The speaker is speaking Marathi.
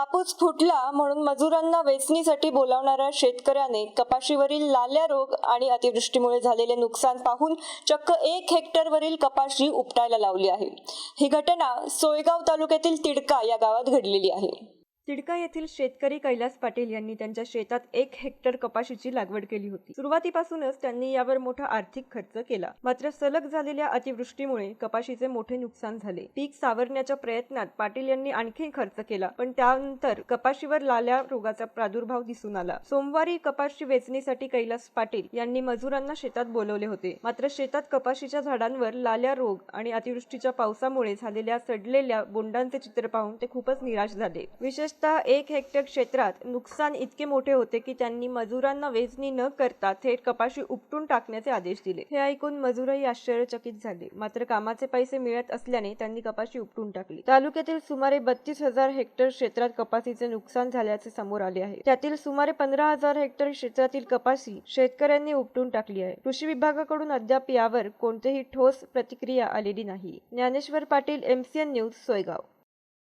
कापूस फुटला म्हणून मजुरांना वेचणीसाठी बोलावणाऱ्या शेतकऱ्याने कपाशीवरील लाल्या रोग आणि अतिवृष्टीमुळे झालेले नुकसान पाहून चक्क एक हेक्टरवरील कपाशी उपटायला लावली आहे. ही घटना सोयगाव तालुक्यातील तिडका या गावात घडलेली आहे. तिडका येथील शेतकरी कैलास पाटील यांनी त्यांच्या शेतात एक हेक्टर कपाशीची लागवड केली होती. सुरुवातीपासूनच त्यांनी यावर मोठा आर्थिक खर्च केला. मात्र सलग झालेल्या अतिवृष्टीमुळे कपाशीचे मोठे नुकसान झाले. पीक सावरण्याच्या प्रयत्नात पाटील यांनी आणखी खर्च केला पण त्यानंतर कपाशीवर लाल्या रोगाचा प्रादुर्भाव दिसून आला. सोमवारी कपाशी वेचणीसाठी कैलास पाटील यांनी मजुरांना शेतात बोलवले होते. मात्र शेतात कपाशीच्या झाडांवर लाल्या रोग आणि अतिवृष्टीच्या पावसामुळे झालेल्या सडलेल्या बोंडांचे चित्र पाहून ते खूपच निराश झाले. विशेष विशेषतः एक हेक्टर क्षेत्रात नुकसान इतके मोठे होते की त्यांनी मजुरांना वेचणी न करता थेट कपाशी उपटून टाकण्याचे आदेश दिले. हे ऐकून मजूरही आश्चर्यचकित झाले. मात्र कामाचे पैसे मिळत असल्याने त्यांनी कपाशी उपटून टाकली. तालुक्यातील सुमारे बत्तीस हजार हेक्टर क्षेत्रात कपाशीचे नुकसान झाल्याचे समोर आले आहे. त्यातील सुमारे पंधरा हजार हेक्टर क्षेत्रातील कपाशी शेतकऱ्यांनी उपटून टाकली आहे. कृषी विभागाकडून अद्याप यावर कोणतेही ठोस प्रतिक्रिया आलेली नाही. Dnyaneshwar Patil MCN news Soygaon.